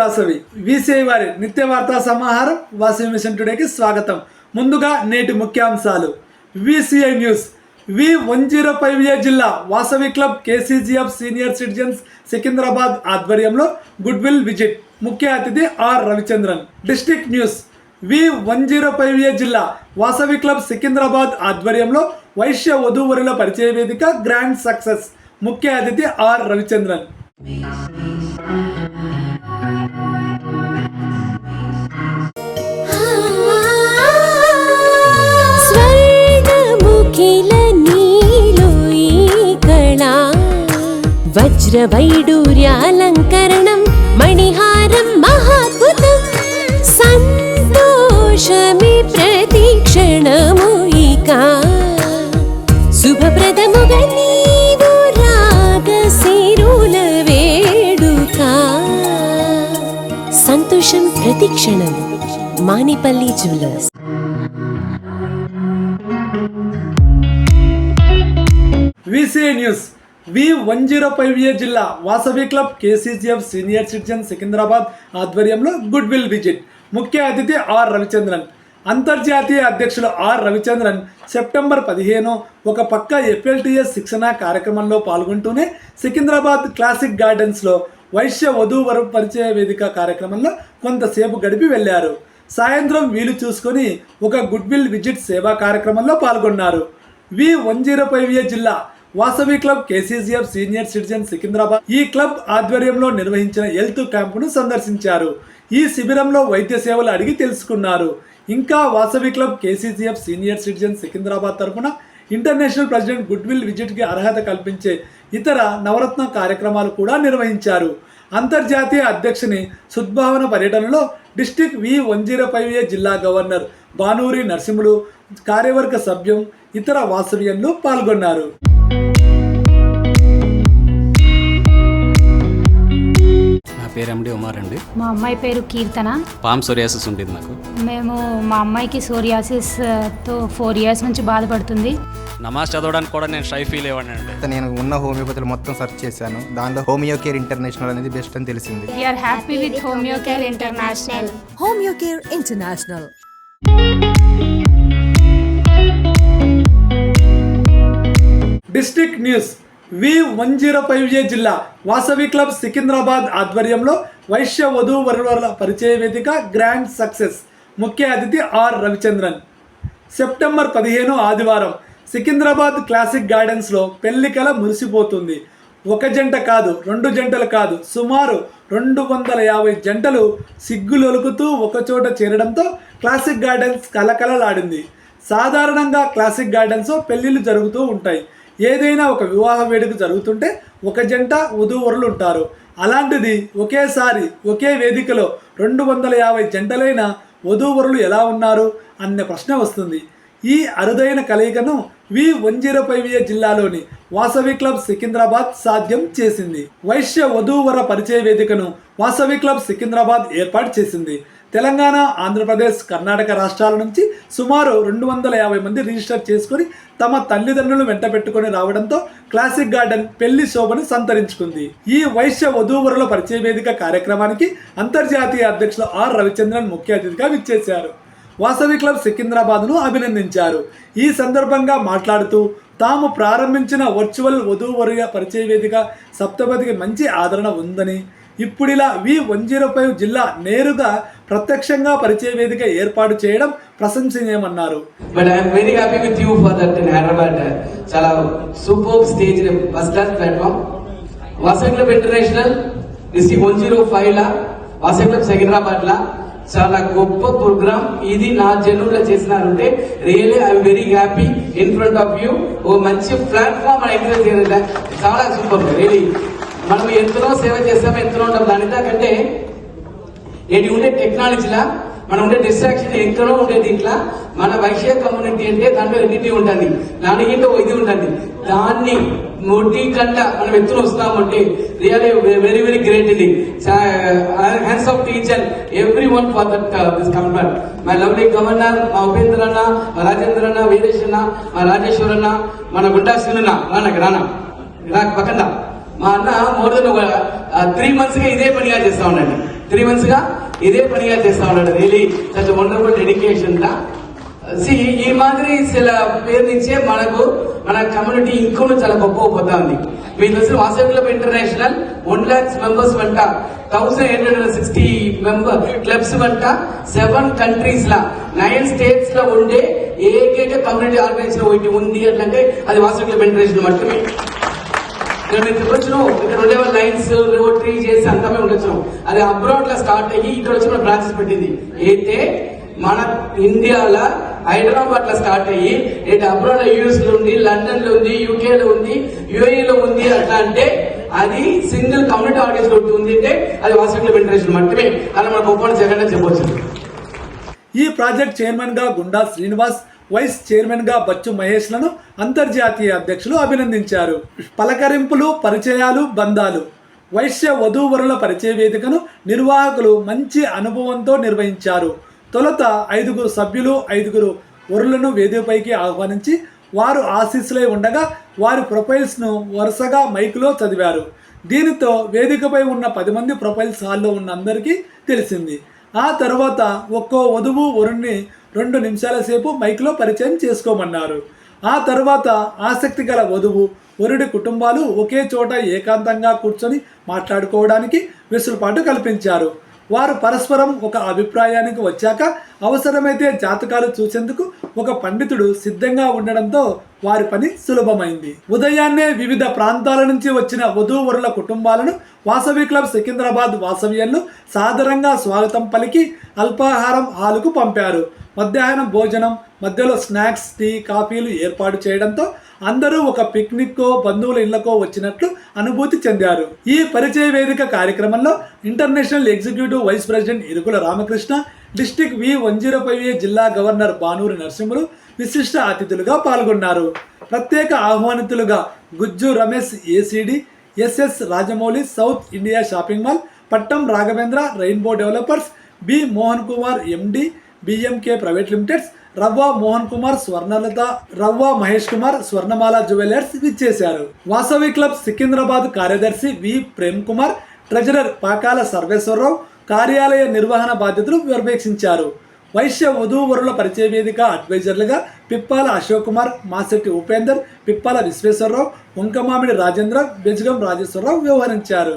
Vasavi VCI వారి నిత్య వార్తా సమాహారం వాసవి మిషన్ టుడేకి స్వాగతం. ముందుగా నేటి ముఖ్యాంశాలు. VCI news. V one zero five A జిల్లా Vasavi club KCGF senior citizens Secunderabad ఆధ్వర్యంలో గుడ్ విల్ విజిట్. ముఖ్య అతిథి R Ravichandran. District news. V one zero five A జిల్లా వాసవి క్లబ్ సికింద్రాబాద్ ఆధ్వర్యంలో వైశ్య వధూవరుల పరిచయ వేదిక గ్రాండ్ సక్సెస్. ముఖ్య అతిథి ఆర్ రవిచంద్రన్. വജ്രവൈഡൂര്യാലങ്കരണം മണിഹാരം മഹാത്ഭുതം സന്തോഷമേ പ്രതീക്ഷണമൂയിക ശുഭപ്രദമുക നീവു രാഗസേരൂല വേടുക. സന്തോഷം പ്രതീക്ഷണം Manipalli jewellers. VC news. V one zero five A జిల్లా Vasavi club KCGF senior citizen Secunderabad ఆధ్వర్యంలో గుడ్ విల్ విజిట్. ముఖ్య అతిథి ఆర్ రవిచంద్రన్. అంతర్జాతీయ అధ్యక్షులు ఆర్ రవిచంద్రన్ సెప్టెంబర్ పదిహేను ఒక పక్క ఎఫ్ఎల్టీఎస్ శిక్షణ కార్యక్రమంలో పాల్గొంటూనే సికింద్రాబాద్ క్లాసిక్ గార్డెన్స్లో వైశ్య వధూవరు పరిచయ వేదిక కార్యక్రమంలో కొంతసేపు గడిపి వెళ్ళారు. సాయంత్రం వీలు చూసుకొని ఒక గుడ్ విల్ విజిట్ సేవా కార్యక్రమంలో పాల్గొన్నారు. V one zero five A జిల్లా Vasavi club KCGF senior citizen Secunderabad ఈ క్లబ్ ఆధ్వర్యంలో నిర్వహించిన హెల్త్ క్యాంపును సందర్శించారు. ఈ శిబిరంలో వైద్య సేవలు అడిగి తెలుసుకున్నారు. ఇంకా Vasavi club KCGF senior citizen Secunderabad తరఫున ఇంటర్నేషనల్ ప్రెసిడెంట్ గుడ్ విల్ విజిట్కి అర్హత కల్పించే ఇతర నవరత్న కార్యక్రమాలు కూడా నిర్వహించారు. అంతర్జాతీయ అధ్యక్షుని సద్భావన పర్యటనలో district V one zero five A జిల్లా గవర్నర్ బానూరి నరసింహులు కార్యవర్గ సభ్యం ఇతర వాసవ్యంలో పాల్గొన్నారు. పేరు ఎండి ఉమార్ అండి. మా అమ్మాయి పేరు కీర్తన. పామ్ సోరియాసిస్ ఉండేది నాకు మేము మా అమ్మాయికి సోరియాసిస్తో ఫోర్ ఇయర్స్ నుంచి బాధపడుతుంది. నమాజ్ చదవడానికి కూడా నేను షై ఫీల్ అయ్యాను అండి. నేను ఉన్న హోమియోపతిలో మొత్తం సెర్చ్ చేశాను. దానిలో హోమియో కేర్ ఇంటర్నేషనల్ అనేది బెస్ట్ అని తెలిసింది. We are happy with homeo care international Home Care International. District news V one zero five A జిల్లా వాసవి క్లబ్ సికింద్రాబాద్ ఆధ్వర్యంలో వైశ్య వధూవరుల పరిచయ వేదిక గ్రాండ్ సక్సెస్. ముఖ్య అతిథి ఆర్ రవిచంద్రన్. సెప్టెంబర్ పదిహేను ఆదివారం సికింద్రాబాద్ క్లాసిక్ గార్డెన్స్లో పెళ్ళికల మురిసిపోతుంది. ఒక జంట కాదు రెండు జంటలు కాదు సుమారు రెండు వందల యాభై జంటలు సిగ్గులొలుకుతూ ఒకచోట చేరడంతో క్లాసిక్ గార్డెన్స్ కలకలలాడింది. సాధారణంగా క్లాసిక్ గార్డెన్స్ పెళ్ళిళ్ళు జరుగుతూ ఉంటాయి. ఏదైనా ఒక వివాహ వేడుక జరుగుతుంటే ఒక జంట వధూవరులు ఉంటారు. అలాంటిది ఒకేసారి ఒకే వేదికలో రెండు వందల యాభై జంటలైన వధూవరులు ఎలా ఉన్నారు అనే ప్రశ్న వస్తుంది. ఈ అరుదైన కలయికను V one zero five A జిల్లాలోని వాసవి క్లబ్ సికింద్రాబాద్ సాధ్యం చేసింది. వైశ్య వధూవర పరిచయ వేదికను వాసవి క్లబ్ సికింద్రాబాద్ ఏర్పాటు చేసింది. తెలంగాణ ఆంధ్రప్రదేశ్ కర్ణాటక రాష్ట్రాల నుంచి సుమారు రెండు వందల యాభై మంది రిజిస్టర్ చేసుకుని తమ తల్లిదండ్రులు వెంట పెట్టుకుని రావడంతో క్లాసిక్ గార్డెన్ పెళ్ళి శోభను సంతరించుకుంది. ఈ వైశ్య వధూవరుల పరిచయ వేదిక కార్యక్రమానికి అంతర్జాతీయ అధ్యక్షులు ఆర్ రవిచంద్రన్ ముఖ్య అతిథిగా విచ్చేశారు. వాసవి క్లబ్ సికింద్రాబాద్ను అభినందించారు. ఈ సందర్భంగా మాట్లాడుతూ తాము ప్రారంభించిన వర్చువల్ వధూవరుల పరిచయ వేదిక సప్తపదికి మంచి ఆదరణ ఉందని ఇప్పుడిలా వి వన్ జీరో ఫైవ్ జిల్లా నేరుగా ప్రత్యక్షంగా పరిచయ వేదిక ఏర్పాటు చేయడం ప్రశంసనీయమన్నారు. But I'm very happy with you for that in Hyderabad చాలా super stage first class platform. Vasavi club international DC one zero five లా వాసవి క్లబ్ సికింద్రాబాద్ లా చాలా గొప్ప ప్రోగ్రామ్. ఇది నా జన్మలో చేసినారంటే really I'm very happy in front of you ఓ మంచి platform అని encourage చేయడం చాలా సూపర్ రియలీ మనం ఎంతనో సేవ చేస్తాం ఎంతనో ఉంటాం దాని కంటే ఏంటి ఉండే టెక్నాలజీలా మనం ఉండే డిస్ట్రాక్షన్ ఎంతలో ఉండే దీంట్లో. మన వైశ్య కమ్యూనిటీ అంటే దాంట్లో ఎన్నిటి ఉంటుంది దానికి ఏంటో ఇది ఉంటుంది దాన్ని నోటి కంట మనం ఎత్తున వస్తామంటే రియల్ వెరీ వెరీ గ్రేట్ ఇది hands off teacher everyone for that this company my lovely governor మా ఉపేంద్ర అన్న మా రాజేంద్ర అన్న వీరేష్ అన్న మా రాజేశ్వర్ అన్న మన గుండా అన్న రానా రానా రా పక్కన మా అన్న మోర్ దెన్ ఒక త్రీ మంత్స్గా ఇదే పనిగా చేస్తా ఉండండి. త్రీ మంత్స్గా ఇదే పనిగా చేస్తా ఉన్నాడు రియలీ సచ్ వండర్ఫుల్ డెడికేషన్గా సి ఈ మాదిరి సిల పేరు నుంచే మనకు మన కమ్యూనిటీ ఇంకొన్ని చాలా గొప్ప పోతా ఉంది. మీకు తెలిసిన Vasavi club international one lakhs members వంట thousand eight hundred sixty member clubs వంట సెవెన్ కంట్రీస్ లా నైన్ స్టేట్స్లో ఉండే ఏకైక కమ్యూనిటీ ఆర్గనైజేషన్ ఒకటి ఉంది అంటే అది వాసవి క్లబ్ ఇంటర్నేషనల్ మాత్రమే. ఇక్కడ మీరు చెప్పొచ్చు ఇక్కడ ఉండే లైన్స్ అంతా అది అబ్రాడ్లో స్టార్ట్ అయ్యి ఇక్కడ వచ్చి మన బ్రాంచెస్ పెట్టింది. అయితే మన ఇండియాలో హైదరాబాద్లో స్టార్ట్ అయ్యి ఇటు అబ్రాడ్ యూఎస్లో ఉంది లండన్లో ఉంది యూకే లో ఉంది యుఏఈ లో ఉంది అట్లా అంటే అది సింగిల్ కమ్యూనిటీ ఆర్గనైజేషన్ ఒకటి ఉంది అంటే అది వాషింగ్టన్ ఫెడరేషన్ మాత్రమే. అని మన గొప్ప జగన్ చెప్పవచ్చు ఈ ప్రాజెక్ట్ చైర్మన్గా గుండా శ్రీనివాస్ వైస్ చైర్మన్గా బచ్చు మహేష్లను అంతర్జాతీయ అధ్యక్షులు అభినందించారు. పలకరింపులు పరిచయాలు బంధాలు. వైశ్య వధూవరుల పరిచయ వేదికను నిర్వాహకులు మంచి అనుభవంతో నిర్వహించారు. తొలుత ఐదుగురు సభ్యులు ఐదుగురు వరులను వేదికపైకి ఆహ్వానించి వారు ఆశీస్సులై ఉండగా వారి ప్రొఫైల్స్ను వరుసగా మైకులో చదివారు. దీనితో వేదికపై ఉన్న పది మంది ప్రొఫైల్స్ హాల్లో ఉన్న అందరికీ తెలిసింది. ఆ తర్వాత ఒక్కో వధువు వరుణ్ణి రెండు నిమిషాల సేపు మైక్లో పరిచయం చేసుకోమన్నారు. ఆ తర్వాత ఆసక్తి గల వధువు వరుడి కుటుంబాలు ఒకే చోట ఏకాంతంగా కూర్చొని మాట్లాడుకోవడానికి వెసులుబాటు కల్పించారు. వారు పరస్పరం ఒక అభిప్రాయానికి వచ్చాక అవసరమైతే జాతకాలు చూసేందుకు ఒక పండితుడు సిద్ధంగా ఉండడంతో వారి పని సులభమైంది. ఉదయాన్నే వివిధ ప్రాంతాల నుంచి వచ్చిన వధూవరుల కుటుంబాలను వాసవి క్లబ్ సికింద్రాబాద్ వాసవ్యంలో సాదరంగా స్వాగతం పలికి అల్పాహారం హాలుకు పంపారు. మధ్యాహ్నం భోజనం మధ్యలో స్నాక్స్ టీ కాఫీలు ఏర్పాటు చేయడంతో అందరూ ఒక పిక్నిక్కో బంధువుల ఇళ్ళకో వచ్చినట్లు అనుభూతి చెందారు. ఈ పరిచయ వేదిక కార్యక్రమంలో international executive vice president Irukula Ramakrishna district V one zero five A జిల్లా గవర్నర్ బానూరి నరసింహులు విశిష్ట అతిథులుగా పాల్గొన్నారు. ప్రత్యేక ఆహ్వానితులుగా Gujju Ramesh ACD SS Rajamouli south India shopping mall Pattam Raghavendra rainbow developers B Mohan Kumar MD BMK private limiteds Ravva Mohan Kumar Swarnalatha రవ్వ మహేష్ కుమార్ స్వర్ణమాల jewellers విచ్చేశారు. Vasavi club Secunderabad కార్యదర్శి V Prem Kumar treasurer Pakala Sarveswara Rao కార్యాలయ నిర్వహణ బాధ్యతలు నిర్వహించారు వైశ్య వధూవరుల పరిచయ వేదిక అడ్వైజర్లుగా పిప్పాల అశోక్ కుమార్ మాసెట్టి ఉపేందర్ పిప్పాల విశ్వేశ్వరరావు వంకమామిడి రాజేంద్ర బెజగం రాజేశ్వరరావు వ్యవహరించారు.